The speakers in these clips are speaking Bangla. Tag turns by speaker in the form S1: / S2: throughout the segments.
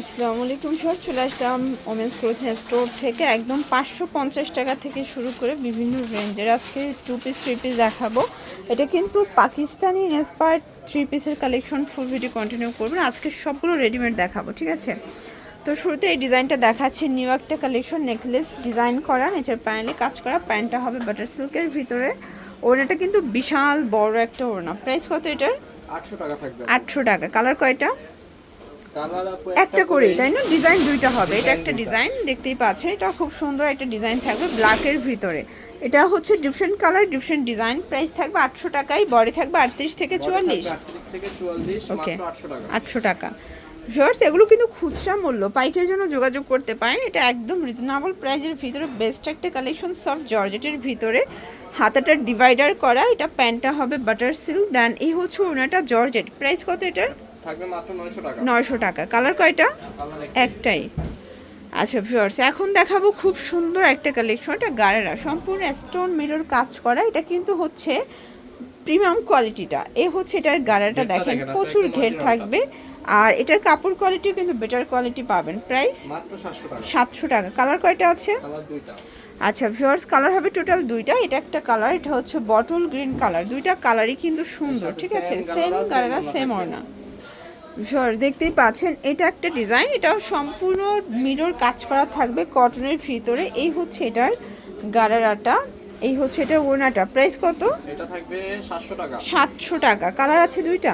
S1: আসসালামু আলাইকুম সব চলে আসলাম ওমেন্স ক্লোথিং স্টোর থেকে। একদম পাঁচশো পঞ্চাশ টাকা থেকে শুরু করে বিভিন্ন রেঞ্জের আজকে টু পিস থ্রি পিস দেখাবো। এটা কিন্তু পাকিস্তানি ইন্সপায়ার্ড থ্রি পিসের কালেকশন ফুল ভিডিও কন্টিনিউ করবেন। আজকে সবগুলো রেডিমেড দেখাবো ঠিক আছে? তো শুরুতে এই ডিজাইনটা দেখাচ্ছে। নিউ একটা কালেকশন নেকলেস ডিজাইন করা। নিচের প্যানেলে কাজ করা। প্যান্টটা হবে বাটার সিল্কের ভিতরে। ওড়নাটা কিন্তু বিশাল বড় একটা ওড়না। প্রাইস কত এটার?
S2: আটশো টাকা থাকবে।
S1: আটশো টাকা। কালার কয়টা? একটা করেই তাই না? ডিজাইন দুইটা হবে। এটা একটা ডিজাইন দেখতেই পাচ্ছেন। এটা খুব সুন্দর একটা ডিজাইন থাকবে ব্ল্যাকের ভিতরে। এটা হচ্ছে different colour different design. Price থাকবে আটশো টাকায় বডি থাকবে আটত্রিশ থেকে চুয়াল্লিশ। ওকে
S2: আটশো টাকা।
S1: ভিউয়ার্স এগুলো কিন্তু খুচরা মূল্য। পাইকের জন্য যোগাযোগ করতে পারেন। এটা একদম রিজনেবল প্রাইসের ভিতরে। বেস্ট একটা কালেকশন সব জর্জেটের ভিতরে। হাতাটা ডিভাইডার করা। এটা প্যান্টটা হবে বাটার সিল্ক দেন এই হচ্ছে ওনাটা জর্জেট। প্রাইস কত এটার?
S2: থাকবে মাত্র নয়শো টাকা।
S1: নয়শো টাকা। কালার কয়টা? একটাই। আচ্ছা ভিউয়ার্স এখন দেখাবো খুব সুন্দর একটা কালেকশন এটা গাড়েরা সম্পূর্ণ স্টোন মিরর কাজ করা। এটা কিন্তু হচ্ছে প্রিমিয়াম কোয়ালিটিটা এ হচ্ছে এটার গাড়াটা দেখেন প্রচুর ঘের থাকবে। আর এটার কাপড় কোয়ালিটি কিন্তু বেটার কোয়ালিটি পাবেন। প্রাইস
S2: সাতশো টাকা।
S1: কালার কয়টা আছে? আচ্ছা ভিউয়ার্স কালার হবে টোটাল দুইটা। এটা একটা কালার এটা হচ্ছে বটল গ্রিন কালার দুইটা কালারই কিন্তু সুন্দর ঠিক আছে? সেম
S2: same
S1: সেম
S2: ওড়না
S1: ভিউয়ার দেখতেই পাচ্ছেন এটা একটা ডিজাইন এটাও সম্পূর্ণ মিরর কাজ করা থাকবে কটনের ভিতরে। এই হচ্ছে এটার গাড়ারাটা এই হচ্ছে এটার ওড়নাটা। প্রাইস কত?
S2: এটা থাকবে সাতশো টাকা।
S1: কালার আছে দুইটা?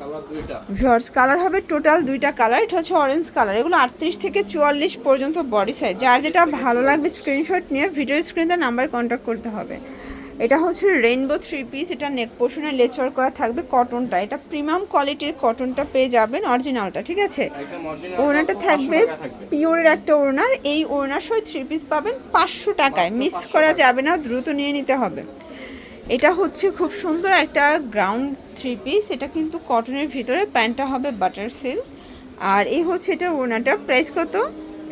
S2: কালার দুইটা।
S1: ভিউয়ার্স কালার হবে টোটাল দুইটা কালার এটা হচ্ছে অরেঞ্জ কালার এগুলো আটত্রিশ থেকে চুয়াল্লিশ পর্যন্ত বডি সাইজ যার যেটা ভালো লাগবে স্ক্রিনশট নিয়ে ভিডিও স্ক্রিনে নাম্বার কন্ট্যাক্ট করতে হবে। এটা হচ্ছে রেইনবো থ্রি পিস এটা নেক পোর্শনে লেচওয়ার করা থাকবে কটনটা এটা প্রিমিয়াম কোয়ালিটির কটনটা পেয়ে যাবেন অরিজিনালটা ঠিক আছে? ওড়নাটা থাকবে
S2: থাকবে।
S1: পিওরের একটা ওড়নার। এই ওড়নার সহ থ্রি পিস পাবেন পাঁচশো টাকায়। মিস করা যাবে না দ্রুত নিয়ে নিতে হবে। এটা হচ্ছে খুব সুন্দর একটা গ্রাউন্ড থ্রি পিস এটা কিন্তু কটনের ভিতরে প্যান্টটা হবে বাটার সিল্ক আর এই হচ্ছে এটা ওড়নাটা প্রাইস কত?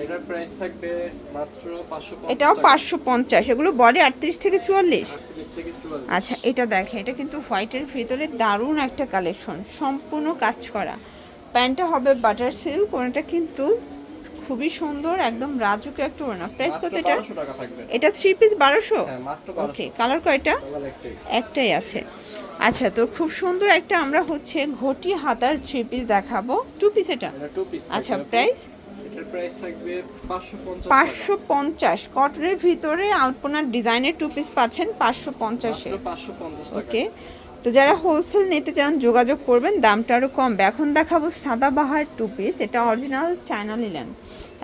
S2: এটার প্রাইস থাকবে মাত্র পাঁচশো
S1: এটাও পাঁচশো পঞ্চাশ এগুলো বডি আটত্রিশ থেকে চুয়াল্লিশ?
S2: আটত্রিশ থেকে চুয়াল্লিশ।
S1: আচ্ছা এটা দেখেন এটা কিন্তু হোয়াইটের ভিতরে দারুণ একটা কালেকশন সম্পূর্ণ কাজ করা। প্যান্টটা হবে বাটার সিল্ক ওনাটা কিন্তু খুবই সুন্দর একদম রাজুকে একটা ওনা প্রাইস কত এটা
S2: 1200 টাকা থাকবে।
S1: এটা থ্রি পিস বারোশো?
S2: হ্যাঁ মাত্র
S1: ওকে কালার কয়টা?
S2: একটাই।
S1: আছে। আচ্ছা তো খুব সুন্দর একটা আমরা হচ্ছে ঘটি হাতার থ্রি পিস দেখাবো। টু পিস এটা? আচ্ছা প্রাইস
S2: পাঁচশো পঞ্চাশ
S1: কটনের ভিতরে আলপনার ডিজাইনের টু পিস পাচ্ছেন পাঁচশো পঞ্চাশে। ওকে তো যারা হোলসেল নিতে চান যোগাযোগ করবেন দামটা আরও কমবে। এখন দেখাবো সাদাবাহার টু পিস এটা অরিজিনাল চায়না লিলেন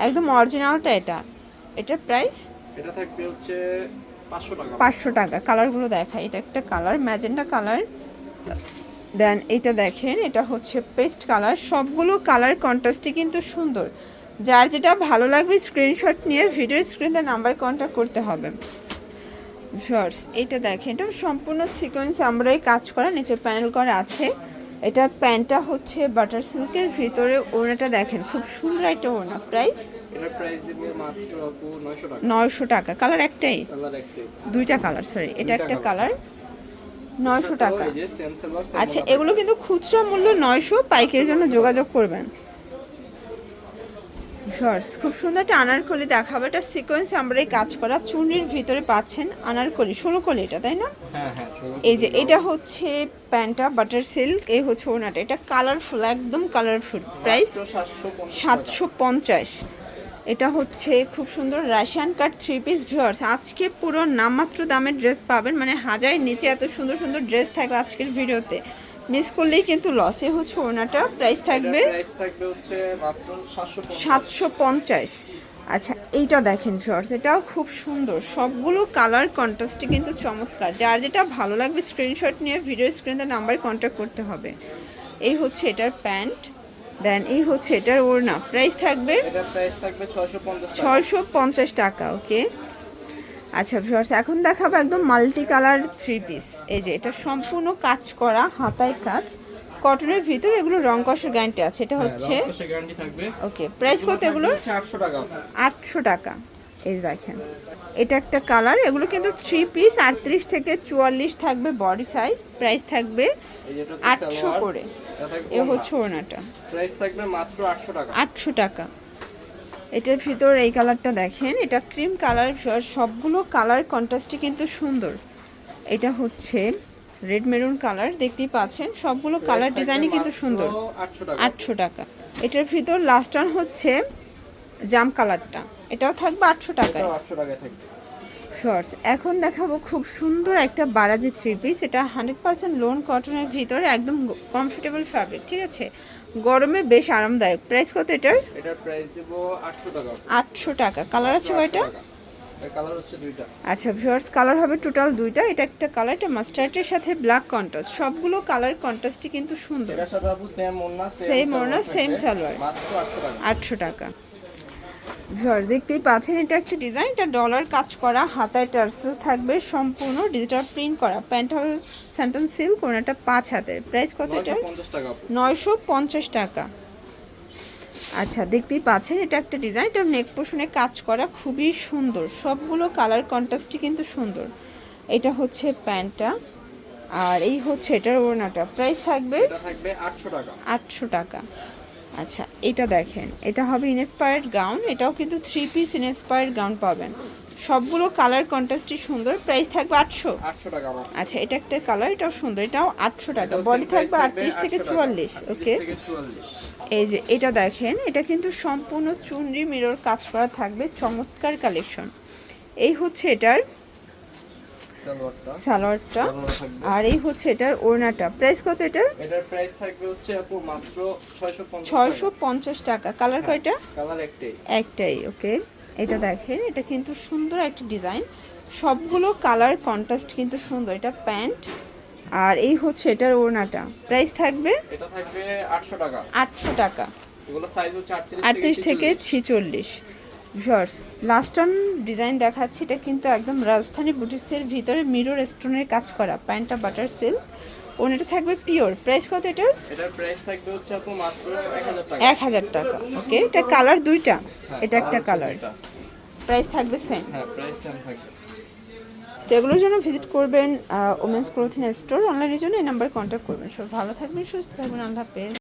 S1: একদম অরিজিনালটা এটা। এটার প্রাইস
S2: এটা থাকবে হচ্ছে পাঁচশো টাকা।
S1: কালারগুলো দেখায় এটা একটা কালার ম্যাজেন্ডা কালার দেন এটা দেখেন এটা হচ্ছে পেস্ট কালার সবগুলো কালার কন্ট্রাস্টই কিন্তু সুন্দর। যার যেটা ভালো লাগবে স্ক্রিনশট নিয়ে ভিডিও স্ক্রিনে নাম্বার কন্ট্যাক্ট করতে হবে। শর্টস এটা দেখেন এটা সম্পূর্ণ সিকোয়েন্স আমরাই কাজ করা নিচে প্যানেল করা আছে। এটা প্যান্টটা হচ্ছে বাটার সিল্কের ভিতরে ওড়নাটা দেখেন খুব সুন্দর একটা ওড়না প্রাইস
S2: নয়শো টাকা।
S1: কালার একটাই? দুইটা কালার সরি এটা একটা কালার নয়শো টাকা। আচ্ছা এগুলো কিন্তু খুচরা মূল্য নয়শো পাইকের জন্য যোগাযোগ করবেন। শর্টস। খুব সুন্দর একটা আনারকলি দেখাবো। এটা সিকোয়েন্স আমরাই কাজ করা চুনির ভিতরে পাচ্ছেন আনারকলি ষোলো কলি এটা তাই না?
S2: হ্যাঁ হ্যাঁ
S1: এই যে এটা হচ্ছে প্যান্টটা বাটার সিল্ক এই হচ্ছে ওনাটা। এটা কালারফুল একদম কালারফুল প্রাইস
S2: সাতশো পঞ্চাশ।
S1: সাতশো পঞ্চাশ এটা হচ্ছে খুব সুন্দর Russian cut three piece viewers আজকে পুরো নামমাত্র দামের ড্রেস পাবেন মানে হাজারের নিচে এত সুন্দর সুন্দর ড্রেস থাকবে আজকের ভিডিওতে। মিস করলেই কিন্তু লসে হচ্ছে ওনাটা। প্রাইস থাকবে
S2: সাতশো পঞ্চাশ।
S1: আচ্ছা এইটা দেখেন শর্টস এটাও খুব সুন্দর। সবগুলো কালার কন্ট্রাস্টে কিন্তু চমৎকার। যার যেটা ভালো লাগবে স্ক্রিনশট নিয়ে ভিডিও স্ক্রিনে নাম্বার কন্ট্যাক্ট করতে হবে। এই হচ্ছে এটার প্যান্ট দেন এই হচ্ছে এটার ওড়না। প্রাইস থাকবে
S2: ছয়শো পঞ্চাশ টাকা।
S1: ওকে আচ্ছা ভিউয়ার্স এখন দেখাবো একদম মাল্টি কালার থ্রি পিস এই যে এটা সম্পূর্ণ কাজ করা হাতায় কাজ। কটনের ভিতরে এগুলো রং কষের গ্যারান্টি আছে। এটা হচ্ছে ওকে প্রাইস কত এগুলো
S2: আটশো টাকা।
S1: আটশো টাকা। এই দেখেন এটা একটা কালার এগুলো কিন্তু থ্রি পিস আটত্রিশ থেকে চুয়াল্লিশ থাকবে বডি সাইজ প্রাইস থাকবে আটশো করে। এ হচ্ছে ওনাটা
S2: প্রাইস থাকবে মাত্র আটশো টাকা।
S1: আটশো টাকা। এটার ভিতর এই কালারটা দেখেন এটা ক্রিম কালার সবগুলো কালার কন্ট্রাস্টই কিন্তু সুন্দর। এটা হচ্ছে রেড মেরুন কালার দেখতেই পাচ্ছেন সবগুলো কালার ডিজাইনই কিন্তু সুন্দর।
S2: আটশো টাকা।
S1: এটার ভিতর লাস্ট ওয়ান হচ্ছে জাম কালারটা এটাও থাকবে আটশো টাকায়। শর্টস এখন দেখাবো খুব সুন্দর একটা বারাজি থ্রি পিস এটা হান্ড্রেড পার্সেন্ট লোন কটনের ভিতরে একদম কমফোর্টেবল ফ্যাব্রিক ঠিক আছে? গরমে বেশ আরামদায়ক। প্রাইস কত এটার?
S2: এটার প্রাইস দেব 800 টাকা।
S1: আটশো টাকা। কালার আছে কয়টা?
S2: কালার হচ্ছে দুইটা।
S1: আচ্ছা ভিউয়ার্স কালার হবে টোটাল দুইটা। এটা একটা কালার এটা মাস্টার্ডের সাথে ব্ল্যাক কন্ট্রাস্ট সবগুলো কালার কন্ট্রাস্টই কিন্তু সুন্দর।
S2: এটার সাথে আপু সেম ওন্না
S1: সেম ওন্না সেম সালোয়ার।
S2: মাত্র আটশো টাকা।
S1: আটশো টাকা। ভিউয়ার্স দেখতেই পাচ্ছেন এটা একটা ডিজাইন এটা ডলার কাজ করা হাতায় টার্সেল থাকবে সম্পূর্ণ ডিজিটাল প্রিন্ট করা প্যান্ট হবে স্যান্টন সিল্ক ওনাটা পাঁচ হাতের। প্রাইস কত
S2: এটা টাকা
S1: নয়শো পঞ্চাশ টাকা। আচ্ছা দেখতেই পাচ্ছেন এটা একটা ডিজাইন এটা নেক পোষণে কাজ করা খুবই সুন্দর। সবগুলো কালার কন্ট্রাস্টই কিন্তু সুন্দর। এটা হচ্ছে প্যান্টটা আর এই হচ্ছে এটার ওড়নাটা। প্রাইস থাকবে
S2: আটশো টাকা।
S1: আটশো টাকা। আচ্ছা এটা দেখেন এটা হবে ইনস্পায়ার্ড গাউন এটাও কিন্তু থ্রি পিস ইনস্পায়ার্ড গাউন পাবেন। সবগুলো কালার কন্ট্রাস্টই সুন্দর প্রাইস থাকবে আটশো।
S2: আটশো টাকা
S1: আচ্ছা এটা একটা কালার এটাও সুন্দর এটাও আটশো টাকা। বডি থাকবে আটত্রিশ থেকে চুয়াল্লিশ ওকে এই যে এটা দেখেন এটা কিন্তু সম্পূর্ণ চুনরি মিরর কাজ করা থাকবে চমৎকার কালেকশন এই হচ্ছে এটার
S2: সালোয়ারটা।
S1: আর এই হচ্ছে এটার ওড়নাটা। প্রাইস কত এটার?
S2: এটার প্রাইস থাকবে হচ্ছে আপু মাত্র ছয়শো পঞ্চাশ
S1: ছয়শো পঞ্চাশ টাকা। কালার কয়টা?
S2: কালার একটাই।
S1: একটাই ওকে। এটা দেখেন এটা কিন্তু সুন্দর একটা ডিজাইন। সবগুলো কালার কন্ট্রাস্ট কিন্তু সুন্দর। এটা প্যান্ট। আর এই হচ্ছে এটার ওড়নাটা। প্রাইস থাকবে?
S2: এটা থাকবে আটশো টাকা।
S1: আটশো টাকা।
S2: এগুলো সাইজ হচ্ছে আটত্রিশ
S1: আটত্রিশ থেকে ছিচল্লিশ। ভিউয়ার্স লাস্ট অন ডিজাইন দেখাচ্ছি এটা কিন্তু একদম রাজস্থানী বুটিক্সের ভিতরে মিরর স্টোনের কাজ করা প্যান্টটা বাটার সিল্ক ওনাটা থাকবে পিওর প্রাইস কত এটার?
S2: এটার প্রাইস থাকবে হচ্ছে আপু মাত্র এক হাজার টাকা।
S1: এক হাজার টাকা ওকে এটা কালার দুইটা।
S2: হ্যাঁ,
S1: এটা একটা কালার প্রাইস থাকবে সেম
S2: হ্যাঁ প্রাইস সেম থাকবে।
S1: তো এগুলোর জন্য ভিজিট করবেন ওমেন্স ক্লোথিং স্টোর অনলাইনের জন্য এই নাম্বারে কন্ট্যাক্ট করবেন। সব ভালো থাকবেন সুস্থ থাকবেন আল্লাহ হাফেজ।